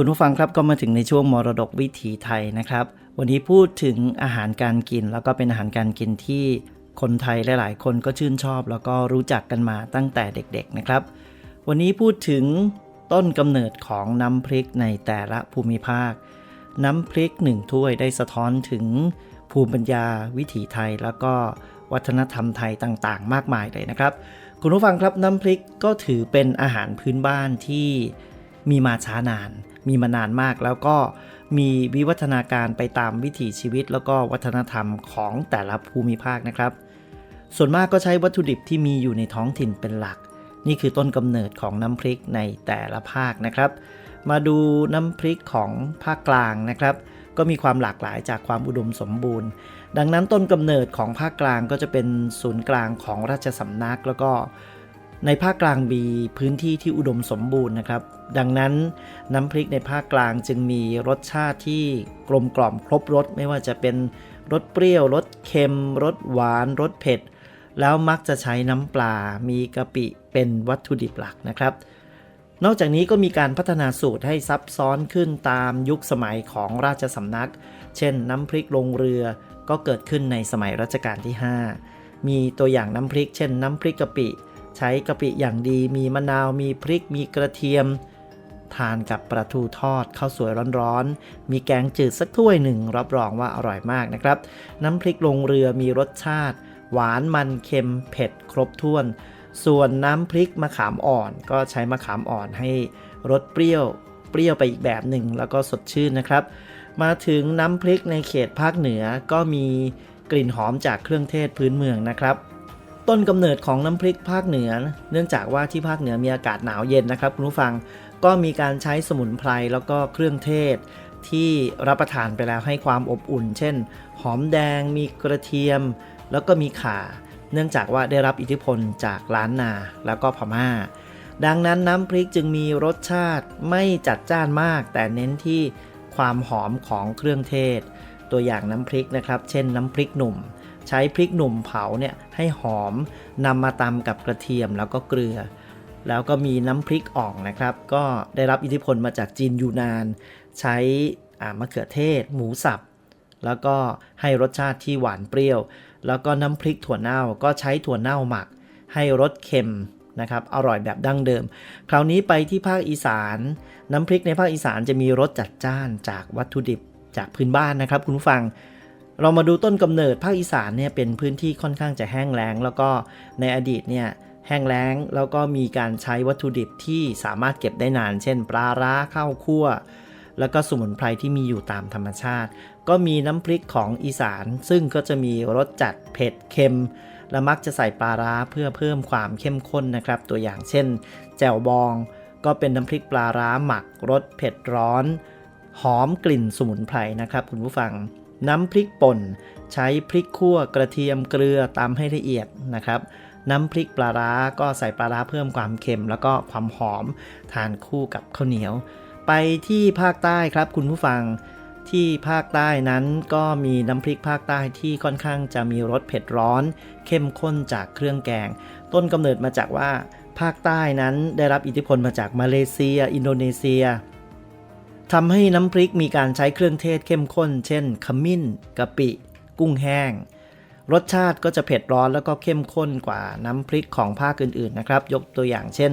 คุณผู้ฟังครับก็มาถึงในช่วงมรดกวิถีไทยนะครับ วันนี้พูดถึงอาหารการกิน แล้วก็เป็นอาหารการกินที่คนไทยหลาย ๆ คนก็ชื่นชอบ แล้วก็รู้จักกันมาตั้งแต่เด็ก ๆ นะครับ วันนี้พูดถึงต้นกำเนิดของน้ำพริกในแต่ละภูมิภาค น้ำพริกหนึ่งถ้วยได้สะท้อนถึงภูมิปัญญาวิถีไทย แล้วก็วัฒนธรรมไทยต่างๆ มากมายเลยนะครับ คุณผู้ฟังครับน้ำพริกก็ถือเป็นอาหารพื้นบ้านที่ มีมาช้านาน มีมานานมากแล้วก็มีวิวัฒนาการไปตามวิถีชีวิต แล้วก็วัฒนธรรมของแต่ละภูมิภาคนะครับ ส่วนมากก็ใช้วัตถุดิบที่มีอยู่ในท้องถิ่นเป็นหลัก นี่คือต้นกำเนิดของน้ำพริกในแต่ละภาคนะครับ มาดูน้ำพริกของภาคกลางนะครับ ก็มีความหลากหลายจากความอุดมสมบูรณ์ ดังนั้นต้นกำเนิดของภาคกลางก็จะเป็นศูนย์กลางของราชสำนักแล้วก็ ในภาคกลางมีพื้นที่ที่อุดมสมบูรณ์นะครับ ดังนั้นน้ำพริกในภาคกลางจึงมีรสชาติที่กลมกล่อมครบรสไม่ว่าจะเป็นรสเปรี้ยวรสเค็มรสหวานรสเผ็ด แล้วมักจะใช้น้ำปลา มีกะปิเป็นวัตถุดิบหลักนะครับ นอกจากนี้ก็มีการพัฒนาสูตรให้ซับซ้อนขึ้นตามยุคสมัยของราชสำนัก เช่นน้ำพริกลงเรือก็เกิดขึ้นในสมัยรัชกาลที่ 5 มีตัวอย่างน้ำพริก เช่น น้ำพริกกะปิ ใช้กะปิอย่างดี มีมะนาว มีพริก มีกระเทียม ทานกับปลาทูทอดข้าวสวยร้อนๆ มีแกงจืดสักถ้วยหนึ่งรับรองว่าอร่อยมากนะครับ น้ำพริกลงเรือมีรสชาติ หวานมันเค็มเผ็ดครบถ้วน ส่วนน้ำพริกมะขามอ่อนก็ใช้มะขามอ่อนให้รสเปรี้ยวเปรี้ยวไปอีกแบบหนึ่งแล้วก็สดชื่นนะครับ มาถึงน้ำพริกในเขตภาคเหนือก็มีกลิ่นหอมจากเครื่องเทศพื้นเมืองนะครับ ต้นกำเนิดของน้ำพริกภาคเหนือ เนื่องจากว่าที่ภาคเหนือมีอากาศหนาวเย็นนะครับคุณผู้ฟังก็มีการใช้สมุนไพรแล้วก็เครื่องเทศ ที่รับประทานไปแล้วให้ความอบอุ่น เช่น หอมแดง มีกระเทียม แล้วก็มีข่า เนื่องจากว่าได้รับอิทธิพลจากล้านนาแล้วก็พม่า ดังนั้นน้ำพริกจึงมีรสชาติไม่จัดจ้านมาก แต่เน้นที่ความหอมของเครื่องเทศ ตัวอย่างน้ำพริกนะครับ เช่นน้ำพริกหนุ่ม ใช้พริกหนุ่มเผาเนี่ยให้หอมนำมาตำกับกระเทียมแล้วก็เกลือ แล้วก็มีน้ำพริกอ่องนะครับ ก็ได้รับอิทธิพลมาจากจีนยูนาน ใช้มะเขือเทศ หมูสับ แล้วก็ให้รสชาติที่หวานเปรี้ยว แล้วก็น้ำพริกถั่วเน่าก็ใช้ถั่วเน่าหมัก ให้รสเค็มนะครับอร่อยแบบดั้งเดิม คราวนี้ไปที่ภาคอีสาน น้ำพริกในภาคอีสานจะมีรสจัดจ้านจากวัตถุดิบจากพื้นบ้านนะครับ คุณผู้ฟัง เรามาดูต้นกำเนิดภาคอีสานเนี่ยเป็นพื้นที่ค่อนข้างจะแห้งแล้ง แล้วก็ในอดีตเนี่ยแห้งแล้งแล้วก็มีการใช้วัตถุดิบที่สามารถเก็บได้นาน เช่น ปลาร้าข้าวคั่ว แล้วก็สมุนไพรที่มีอยู่ตามธรรมชาติ ก็มีน้ำพริกของอีสาน ซึ่งก็จะมีรสจัดเผ็ดเค็ม และมักจะใส่ปลาร้าเพื่อเพิ่มความเข้มข้นนะครับ ตัวอย่างเช่น แจ่วบอง ก็เป็นน้ำพริกปลาร้าหมักรสเผ็ดร้อน หอมกลิ่นสมุนไพรนะครับคุณผู้ฟัง น้ำพริกป่น ใช้พริกคั่วกระเทียมเกลือตำให้ละเอียดนะครับน้ำพริกปลาร้าก็ใส่ปลาร้าเพิ่มความเค็ม แล้วก็ความหอมทานคู่กับข้าวเหนียว ไปที่ภาคใต้ครับคุณผู้ฟังที่ภาคใต้นั้นก็มีน้ำพริกภาคใต้ที่ค่อนข้างจะมีรสเผ็ดร้อน เข้มข้นจากเครื่องแกง ต้นกำเนิดมาจากว่า ภาคใต้นั้นได้รับอิทธิพลมาจากมาเลเซีย อินโดนีเซีย ทำให้น้ำพริกมีการใช้เครื่องเทศเข้มข้น เช่น ขมิ้น กะปิ กุ้งแห้ง รสชาติก็จะเผ็ดร้อนแล้วก็เข้มข้นกว่าน้ำพริกของภาคอื่นๆนะครับ ยกตัวอย่างเช่น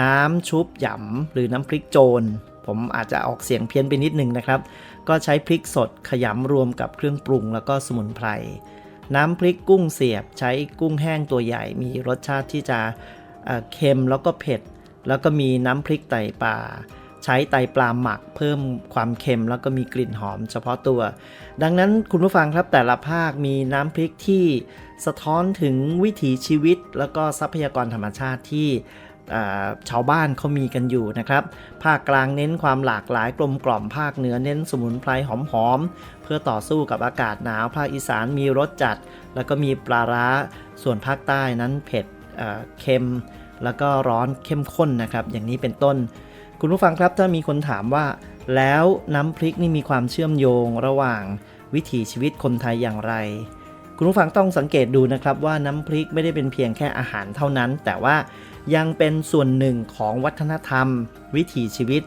น้ำชุบหยำหรือน้ำพริกโจรผมอาจจะออกเสียงเพี้ยนไปนิดนึงนะครับ ก็ใช้พริกสดขยำรวมกับเครื่องปรุงแล้วก็สมุนไพร น้ำพริกกุ้งเสียบใช้กุ้งแห้งตัวใหญ่ มีรสชาติที่จะเค็มแล้วก็เผ็ด แล้วก็มีน้ำพริกไตปลา ใช้ไตปลาหมักเพิ่มความเค็มแล้วก็มีกลิ่นหอมเฉพาะตัว ดังนั้นคุณผู้ฟังครับแต่ละภาคมีน้ำพริกที่สะท้อนถึงวิถีชีวิต แล้วก็ทรัพยากรธรรมชาติที่ชาวบ้านเขามีกันอยู่นะครับ ภาคกลางเน้นความหลากหลายกลมกล่อมภาคเหนือเน้นสมุนไพรหอมๆ เพื่อต่อสู้กับอากาศหนาว ภาคอีสานมีรสจัด แล้วก็มีปลาร้า ส่วนภาคใต้นั้นเผ็ดเค็ม แล้วก็ร้อนเข้มข้นนะครับ อย่างนี้เป็นต้น คุณผู้ฟังครับถ้ามีคนถามว่า แล้วน้ำพริกนี่มีความเชื่อมโยงระหว่างวิถีชีวิตคนไทยอย่างไร คุณผู้ฟังต้องสังเกตดูนะครับว่าน้ำพริกไม่ได้เป็นเพียงแค่อาหารเท่านั้น แต่ว่ายังเป็นส่วนหนึ่งของวัฒนธรรม วิถีชีวิต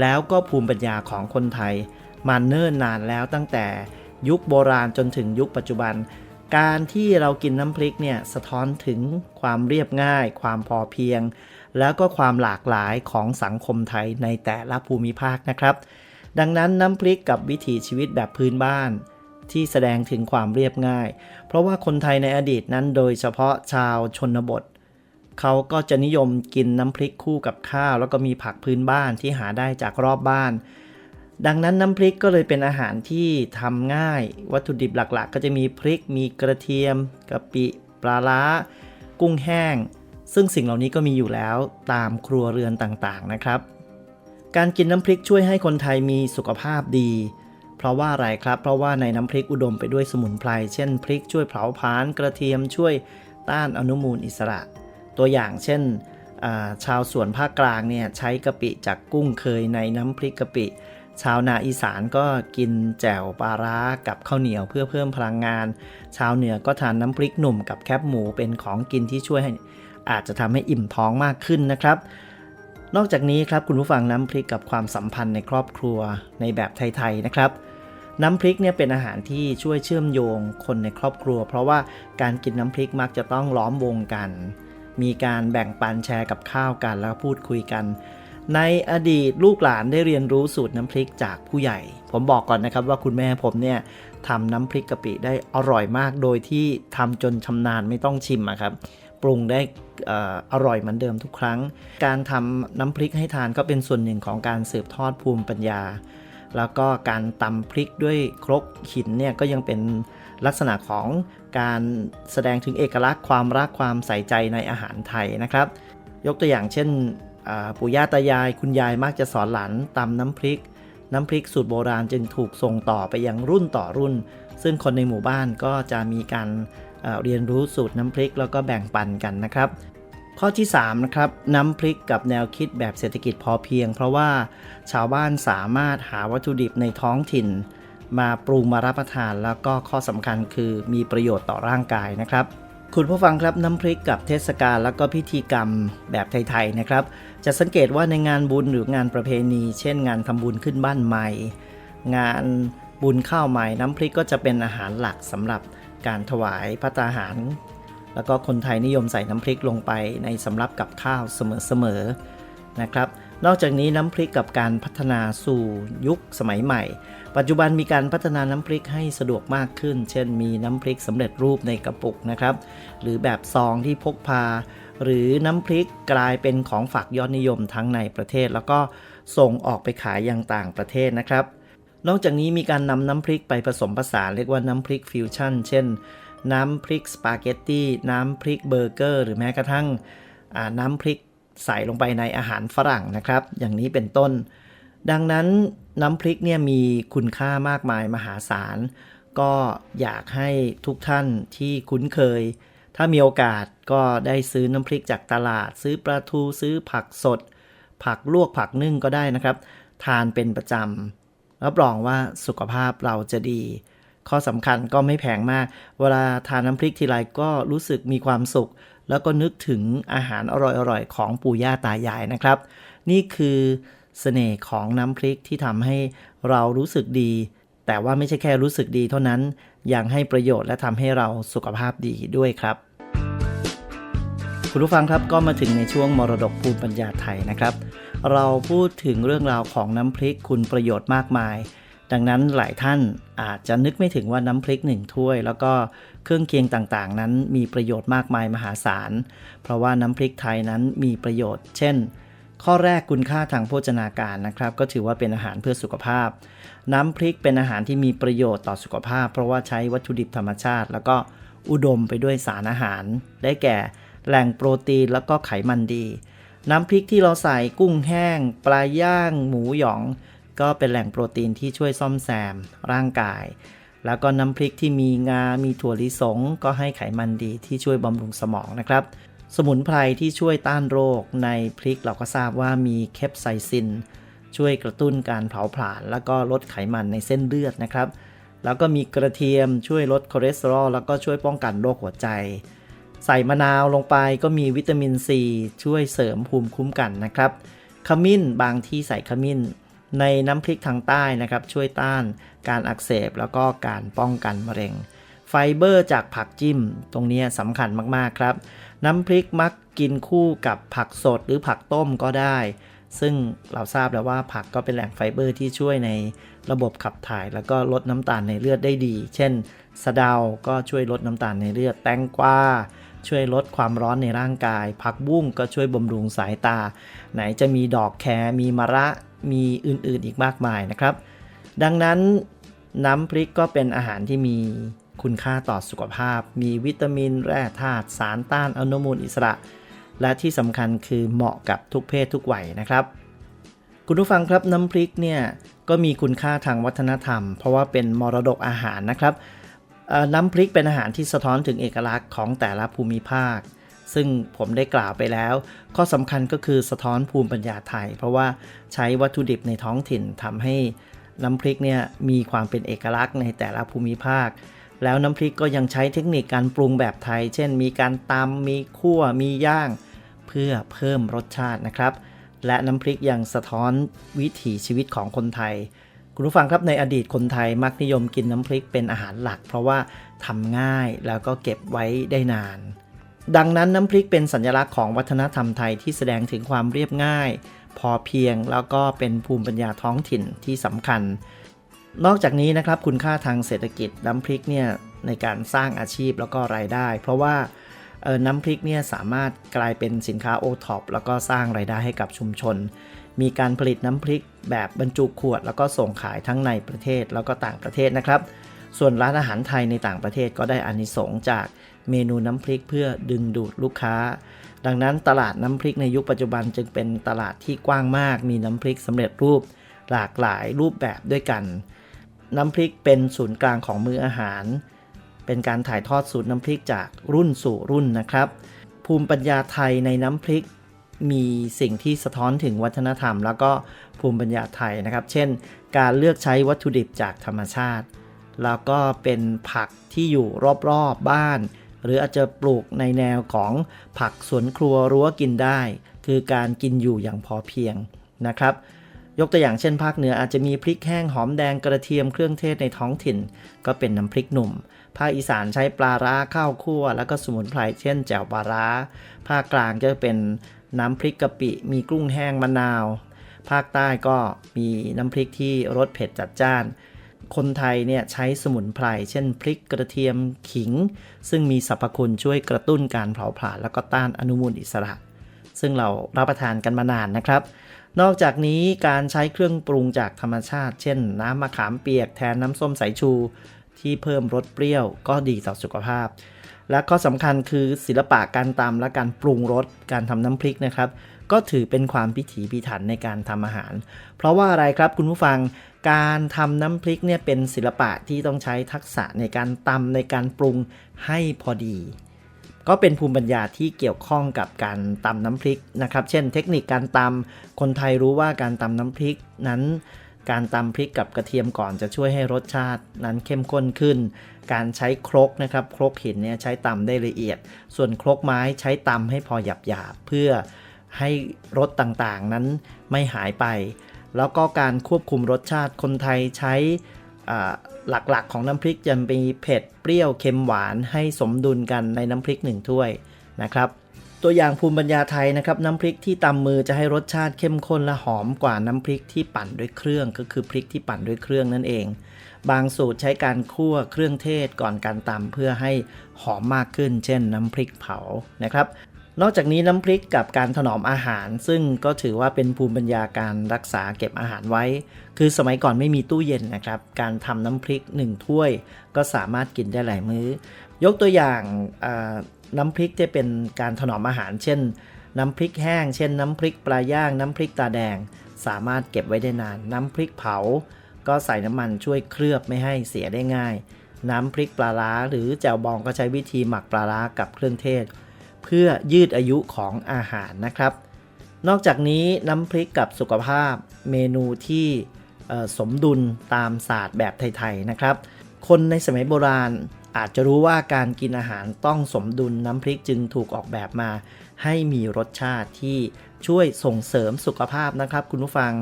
แล้วก็ภูมิปัญญาของคนไทยมาเนิ่นนานแล้วตั้งแต่ยุคโบราณจนถึงยุคปัจจุบัน การที่เรากินน้ำพริกเนี่ยสะท้อนถึงความเรียบง่าย ความพอเพียง แล้วก็ความหลากหลายของสังคมไทยในแต่ละภูมิภาคนะครับ ดังนั้นน้ำพริกกับวิถีชีวิตแบบพื้นบ้าน ที่แสดงถึงความเรียบง่าย เพราะว่าคนไทยในอดีตนั้นโดยเฉพาะชาวชนบท เขาก็จะนิยมกินน้ำพริกคู่กับข้าว แล้วก็มีผักพื้นบ้านที่หาได้จากรอบบ้านดังนั้นน้ำพริกก็เลยเป็นอาหารที่ทำง่าย วัตถุดิบหลักๆ ก็จะมีพริก มีกระเทียมกะปิ ปลาร้า กุ้งแห้ง ซึ่งสิ่งเหล่านี้ก็มีอยู่แล้วตามครัวเรือนต่างๆนะครับ การกินน้ำพริกช่วยให้คนไทยมีสุขภาพดี เพราะว่าอะไรครับ เพราะว่าในน้ำพริกอุดมไปด้วยสมุนไพร เช่นพริกช่วยเผาผลาญกระเทียมช่วยต้านอนุมูลอิสระ ตัวอย่างเช่น ชาวสวนภาคกลางเนี่ยใช้กะปิจากกุ้งเคยในน้ำพริกกะปิ ชาวนาอีสานก็กินแจ่วปลาร้ากับข้าวเหนียวเพื่อเพิ่มพลังงาน ชาวเหนือก็ทานน้ำพริกหนุ่มกับแคบหมูเป็นของกินที่ช่วยให้ อาจจะทำให้อิ่มท้องมากขึ้นนะครับ นอกจากนี้ครับคุณผู้ฟังน้ำพริกกับความสัมพันธ์ในครอบครัวในแบบไทยๆนะครับน้ำพริกเนี่ยเป็นอาหารที่ช่วยเชื่อมโยงคนในครอบครัว เพราะว่าการกินน้ำพริกมักจะต้องล้อมวงกัน มีการแบ่งปันแชร์กับข้าวกันแล้วพูดคุยกัน ในอดีตลูกหลานได้เรียนรู้สูตรน้ำพริกจากผู้ใหญ่ ผมบอกก่อนนะครับว่าคุณแม่ผมเนี่ยทำน้ำพริกกะปิได้อร่อยมาก โดยที่ทำจนชำนาญไม่ต้องชิมครับ ปรุงได้ออร่อยเหมือนเดิมทุกครั้ง การทำน้ำพริกให้ทานก็เป็นส่วนหนึ่งของการสืบทอดภูมิปัญญา แล้วก็การตำพริกด้วยครกหินเนี่ยก็ยังเป็นลักษณะของการแสดงถึงเอกลักษณ์ความรักความใส่ใจในอาหารไทยนะครับ ยกตัวอย่างเช่นปู่ย่าตายายคุณยายมักจะสอนหลานตำน้ำพริก น้ำพริกสูตรโบราณจึงถูกส่งต่อไปยังรุ่นต่อรุ่น ซึ่งคนในหมู่บ้านก็จะมีการ เรียนรู้สูตรน้ำพริกแล้วก็แบ่งปันกันนะครับ ข้อที่3นะครับน้ำพริกกับแนวคิดแบบเศรษฐกิจพอเพียง เพราะว่าชาวบ้านสามารถหาวัตถุดิบในท้องถิ่น มาปรุงมารับประทาน แล้วก็ข้อสำคัญคือมีประโยชน์ต่อร่างกายนะครับคุณผู้ฟังครับน้ำพริกกับเทศกาลแล้วก็พิธีกรรมแบบไทยๆนะครับ จะสังเกตว่าในงานบุญหรืองานประเพณี เช่น งานทำบุญขึ้นบ้านใหม่ งานบุญข้าวใหม่น้ำพริกก็จะเป็นอาหารหลักสำหรับ การถวายพระตาหาร แล้วก็คนไทยนิยมใส่น้ำพริกลงไปในสำรับกับข้าวเสมอๆนะครับนอกจากนี้น้ำพริกกับการพัฒนาสู่ยุคสมัยใหม่ ปัจจุบันมีการพัฒนาน้ำพริกให้สะดวกมากขึ้น เช่นมีน้ำพริกสำเร็จรูปในกระปุกนะครับ หรือแบบซองที่พกพา หรือน้ำพริกกลายเป็นของฝากยอดนิยมทั้งในประเทศ แล้วก็ส่งออกไปขายยังต่างประเทศนะครับ นอกจากนี้มีการนำน้ำพริกไปผสมผสานเรียกว่าน้ำพริกฟิวชั่น เช่น น้ำพริกสปาเกตตี้น้ำพริกเบอร์เกอร์ หรือแม้กระทั่งน้ำพริกใส่ลงไปในอาหารฝรั่งนะครับ อย่างนี้เป็นต้น ดังนั้นน้ำพริกเนี่ยมีคุณค่ามากมายมหาศาล ก็อยากให้ทุกท่านที่คุ้นเคย ถ้ามีโอกาสก็ได้ซื้อน้ำพริกจากตลาด ซื้อปลาทูซื้อผักสด ผักลวกผักนึ่งก็ได้นะครับ ทานเป็นประจำ รับรองว่าสุขภาพเราจะดี ข้อสำคัญก็ไม่แพงมาก เวลาทานน้ำพริกทีไรก็รู้สึกมีความสุข แล้วก็นึกถึงอาหารอร่อยๆ ของปู่ย่าตายายนะครับ นี่คือเสน่ห์ของน้ำพริกที่ทำให้เรารู้สึกดี แต่ว่าไม่ใช่แค่รู้สึกดีเท่านั้น ยังให้ประโยชน์และทำให้เราสุขภาพดีด้วยครับ คุณผู้ฟังครับก็มาถึงในช่วงมรดกภูมิปัญญาไทยนะครับ เราพูดถึงเรื่องราวของน้ำพริกคุณประโยชน์มากมาย ดังนั้นหลายท่านอาจจะนึกไม่ถึงว่าน้ำพริกหนึ่งถ้วย แล้วก็เครื่องเคียงต่างๆ นั้นมีประโยชน์มากมายมหาศาล เพราะว่าน้ำพริกไทยนั้นมีประโยชน์ เช่น ข้อแรกคุณค่าทางโภชนาการนะครับ ก็ถือว่าเป็นอาหารเพื่อสุขภาพ น้ำพริกเป็นอาหารที่มีประโยชน์ต่อสุขภาพ เพราะว่าใช้วัตถุดิบธรรมชาติ แล้วก็อุดมไปด้วยสารอาหาร ได้แก่ แหล่งโปรตีนแล้วก็ไขมันดี น้ำพริกที่เราใส่กุ้งแห้ง ปลาย่าง หมูหยอง ก็เป็นแหล่งโปรตีนที่ช่วยซ่อมแซม ร่างกาย แล้วก็น้ำพริกที่มีงา มีถั่วลิสง ก็ให้ไขมันดีที่ช่วยบำรุงสมองนะครับ สมุนไพรที่ช่วยต้านโรคในพริกเราก็ทราบว่ามีเคปไซซิน ช่วยกระตุ้นการเผาผลาญ แล้วก็ลดไขมันในเส้นเลือดนะครับ แล้วก็มีกระเทียมช่วยลดคอเลสเตอรอลแล้วก็ช่วยป้องกันโรคหัวใจ ใส่มะนาวลงไปก็มีวิตามินซีช่วยเสริมภูมิคุ้มกันนะครับขมิ้นบางที่ใส่ขมิ้น ในน้ำพริกทางใต้นะครับ ช่วยต้านการอักเสบแล้วก็การป้องกันมะเร็ง ไฟเบอร์จากผักจิ้ม ตรงนี้สำคัญมากๆครับ น้ำพริกมักกินคู่กับผักสดหรือผักต้มก็ได้ ซึ่งเราทราบแล้วว่าผักก็เป็นแหล่งไฟเบอร์ที่ช่วยในระบบขับถ่าย แล้วก็ลดน้ำตาลในเลือดได้ดี เช่น สะเดาก็ช่วยลดน้ำตาลในเลือดแตงกวา ช่วยลดความร้อนในร่างกาย ผักบุ้งก็ช่วยบำรุงสายตา ไหนจะมีดอกแครมีมะระมีอื่นๆอีกมากมายนะครับ ดังนั้นน้ำพริกก็เป็นอาหารที่มีคุณค่าต่อสุขภาพ มีวิตามินแร่ธาตุสารต้านอนุมูลอิสระ และที่สำคัญคือเหมาะกับทุกเพศทุกวัยนะครับ คุณผู้ฟังครับน้ำพริกเนี่ยก็มีคุณค่าทางวัฒนธรรม เพราะว่าเป็นมรดกอาหารนะครับ น้ำพริกเป็นอาหารที่สะท้อนถึงเอกลักษณ์ของแต่ละภูมิภาค ซึ่งผมได้กล่าวไปแล้ว ข้อสำคัญก็คือสะท้อนภูมิปัญญาไทย เพราะว่าใช้วัตถุดิบในท้องถิ่นทำให้น้ำพริกเนี่ยมีความเป็นเอกลักษณ์ในแต่ละภูมิภาค แล้วน้ำพริกก็ยังใช้เทคนิคการปรุงแบบไทย เช่น มีการตำมีคั่วมีย่าง เพื่อเพิ่มรสชาตินะครับ และน้ำพริกยังสะท้อนวิถีชีวิตของคนไทย คุณผู้ฟังครับในอดีตคนไทยมักนิยมกินน้ำพริกเป็นอาหารหลัก เพราะว่าทำง่ายแล้วก็เก็บไว้ได้นาน ดังนั้นน้ำพริกเป็นสัญลักษณ์ของวัฒนธรรมไทยที่แสดงถึงความเรียบง่าย พอเพียงแล้วก็เป็นภูมิปัญญาท้องถิ่นที่สำคัญ นอกจากนี้นะครับคุณค่าทางเศรษฐกิจน้ำพริกเนี่ยในการสร้างอาชีพแล้วก็รายได้ เพราะว่าน้ำพริกเนี่ยสามารถกลายเป็นสินค้าโอท็อปแล้วก็สร้างรายได้ให้กับชุมชน มีการผลิตน้ำพริกแบบบรรจุขวด แล้วก็ส่งขายทั้งในประเทศแล้วก็ต่างประเทศนะครับ ส่วนร้านอาหารไทยในต่างประเทศก็ได้อานิสงส์จากเมนูน้ำพริกเพื่อดึงดูดลูกค้า ดังนั้นตลาดน้ำพริกในยุคปัจจุบันจึงเป็นตลาดที่กว้างมาก มีน้ำพริกสำเร็จรูปหลากหลายรูปแบบด้วยกัน น้ำพริกเป็นศูนย์กลางของมื้ออาหาร เป็นการถ่ายทอดสูตรน้ำพริกจากรุ่นสู่รุ่นนะครับ ภูมิปัญญาไทยในน้ำพริก มีสิ่งที่สะท้อนถึงวัฒนธรรม แล้วก็ภูมิปัญญาไทยนะครับ เช่น การเลือกใช้วัตถุดิบจากธรรมชาติ แล้วก็เป็นผักที่อยู่รอบๆบบ้าน หรืออาจจะปลูกในแนวของผักสวนครัวรั้วกินได้ คือการกินอยู่อย่างพอเพียงนะครับยกตัวอย่างเช่นภาคเหนืออาจจะมีพริกแห้งหอมแดงกระเทียมเครื่องเทศในท้องถิ่น ก็เป็นน้ำพริกหนุ่ม ภาคอีสานใช้ปลาร้าข้าวคั่ว แล้วก็สมุนไพรเช่นแจ่วปลาร้า ภาคกลางจะเป็น น้ำพริกกะปิ มีกุ้งแห้งมะนาว ภาคใต้ก็มีน้ำพริกที่รสเผ็ดจัดจ้าน คนไทยเนี่ยใช้สมุนไพร เช่นพริกกระเทียมขิง ซึ่งมีสรรพคุณช่วยกระตุ้นการเผาผลาญแล้วก็ต้านอนุมูลอิสระ ซึ่งเรารับประทานกันมานานนะครับ นอกจากนี้การใช้เครื่องปรุงจากธรรมชาติ เช่น น้ำมะขามเปียกแทนน้ำส้มสายชู ที่เพิ่มรสเปรี้ยวก็ดีต่อสุขภาพ และข้อสำคัญคือศิลปะการตำและการปรุงรสการทำน้ำพริกนะครับ ก็ถือเป็นความพิถีพิถันในการทำอาหาร เพราะว่าอะไรครับคุณผู้ฟังการทำน้ำพริกเนี่ยเป็นศิลปะที่ต้องใช้ทักษะในการตำในการปรุงให้พอดี ก็เป็นภูมิปัญญาที่เกี่ยวข้องกับการตำน้ำพริกนะครับ เช่น เทคนิคการตำคนไทยรู้ว่าการตำน้ำพริกนั้น การตำพริกกับกระเทียมก่อนจะช่วยให้รสชาตินั้นเข้มข้นขึ้น การใช้ครกนะครับครกหินเนี่ยใช้ตำได้ละเอียด ส่วนครกไม้ใช้ตำให้พอหยาบๆเพื่อให้รสต่างๆนั้นไม่หายไป แล้วก็การควบคุมรสชาติคนไทยใช้หลักๆ ของน้ำพริกจะมีเผ็ดเปรี้ยวเค็มหวานให้สมดุลกันในน้ำพริกหนึ่งถ้วยนะครับ ตัวอย่างภูมิปัญญาไทยนะครับน้ำพริกที่ตำมือจะให้รสชาติเข้มข้นและหอมกว่าน้ำพริกที่ปั่นด้วยเครื่อง ก็คือพริกที่ปั่นด้วยเครื่องนั่นเอง บางสูตรใช้การคั่วเครื่องเทศก่อนการตำเพื่อให้หอมมากขึ้น เช่น น้ำพริกเผานะครับ นอกจากนี้น้ำพริกกับการถนอมอาหาร ซึ่งก็ถือว่าเป็นภูมิปัญญาการรักษาเก็บอาหารไว้ คือสมัยก่อนไม่มีตู้เย็นนะครับ การทำน้ำพริกหนึ่งถ้วย ก็สามารถกินได้หลายมื้อ ยกตัวอย่างา น้ำพริกที่เป็นการถนอมอาหาร เช่น น้ำพริกแห้ง เช่น น้ำพริกปลาย่าง น้ำพริกตาแดง สามารถเก็บไว้ได้นาน น้ำพริกเผา ก็ใส่น้ำมันช่วยเคลือบไม่ให้เสียได้ง่าย น้ำพริกปลาร้าหรือแจ่วบองก็ใช้วิธีหมักปลาร้ากับเครื่องเทศ เพื่อยืดอายุของอาหารนะครับ นอกจากนี้น้ำพริกกับสุขภาพเมนูที่สมดุลตามศาสตร์แบบไทยๆนะครับ คนในสมัยโบราณ อาจจะรู้ว่าการกินอาหารต้องสมดุลน้ำพริกจึงถูกออกแบบมา ให้มีรสชาติที่ช่วยส่งเสริมสุขภาพนะครับ คุณผู้ฟัง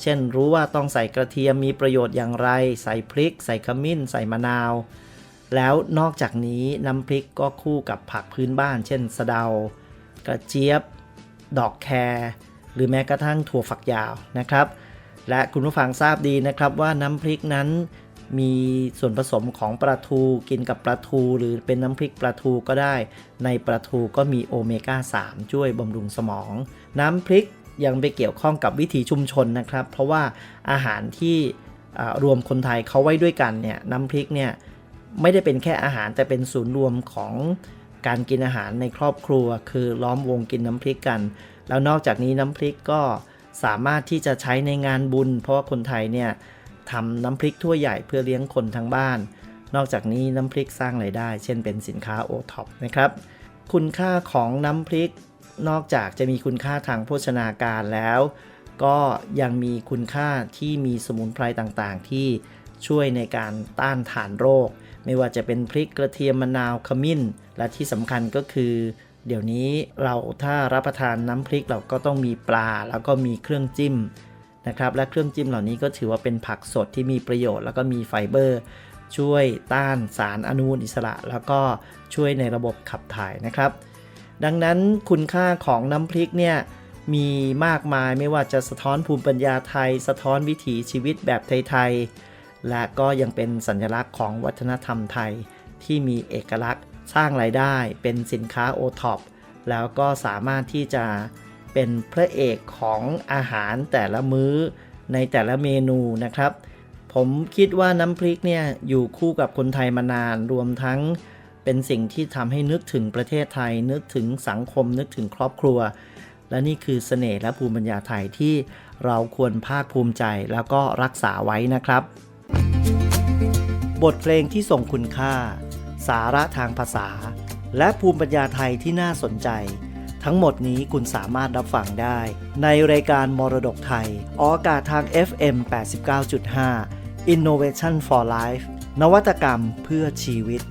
เช่นรู้ว่าต้องใส่กระเทียมมีประโยชน์อย่างไร ใส่พริก ใส่ขมิ้น ใส่มะนาว แล้วนอกจากนี้น้ำพริกก็คู่กับผักพื้นบ้าน เช่น สะเดา กระเจี๊ยบ ดอกแครหรือแม้กระทั่งถั่วฝักยาวนะครับ และคุณผู้ฟังทราบดีนะครับว่าน้ำพริกนั้น มีส่วนผสมของปลาทูกินกับปลาทู หรือเป็นน้ำพริกปลาทูก็ได้ ในปลาทูก็มีโอเมก้า 3 ช่วยบำรุงสมอง น้ำพริกยังไปเกี่ยวข้องกับวิถีชุมชนนะครับ เพราะว่าอาหารที่รวมคนไทยเขาไว้ด้วยกันเนี่ยน้ำพริกเนี่ยไม่ได้เป็นแค่อาหารแต่เป็นศูนย์รวมของการกินอาหารในครอบครัว คือล้อมวงกินน้ำพริกกัน แล้วนอกจากนี้น้ำพริกก็สามารถที่จะใช้ในงานบุญ เพราะว่าคนไทยเนี่ย ทำน้ำพริกถ้วยใหญ่เพื่อเลี้ยงคนทั้งบ้าน นอกจากนี้น้ำพริกสร้างไรายได้ เช่นเป็นสินค้าโอท็อปนะครับ คุณค่าของน้ำพริก นอกจากจะมีคุณค่าทางโภชนาการแล้ว ก็ยังมีคุณค่าที่มีสมุนไพรต่างๆ ที่ช่วยในการต้านทานโรค ไม่ว่าจะเป็นพริกกระเทียมมะนาวขมิ้น และที่สำคัญก็คือ เดี๋ยวนี้เราถ้ารับประทานน้ำพริกเราก็ต้องมีปลา แล้วก็มีเครื่องจิ้ม นะครับและเครื่องจิ้มเหล่านี้ก็ถือว่าเป็นผักสดที่มีประโยชน์ แล้วก็มีไฟเบอร์ ช่วยต้านสารอนุมูลอิสระ แล้วก็ช่วยในระบบขับถ่ายนะครับ ดังนั้นคุณค่าของน้ำพริกเนี่ยมีมากมายไม่ว่าจะสะท้อนภูมิปัญญาไทย สะท้อนวิถีชีวิตแบบไทยๆและก็ยังเป็นสัญลักษณ์ของวัฒนธรรมไทย ที่มีเอกลักษณ์สร้างรายได้เป็นสินค้าโอท็อปแล้วก็สามารถที่จะ เป็นพระเอกของอาหารแต่ละมื้อในแต่ละเมนูนะครับ ผมคิดว่าน้ำพริกเนี่ยอยู่คู่กับคนไทยมานานรวมทั้งเป็นสิ่งที่ทำให้นึกถึงประเทศไทย นึกถึงสังคมนึกถึงครอบครัว และนี่คือเสน่ห์และภูมิปัญญาไทยที่เราควรภาคภูมิใจแล้วก็รักษาไว้นะครับ บทเพลงที่ส่งคุณค่า สาระทางภาษา และภูมิปัญญาไทยที่น่าสนใจ ทั้งหมดนี้คุณสามารถรับฟังได้ ในรายการมรดกไทย ออกอากาศทาง FM 89.5 Innovation for Life นวัตกรรมเพื่อชีวิต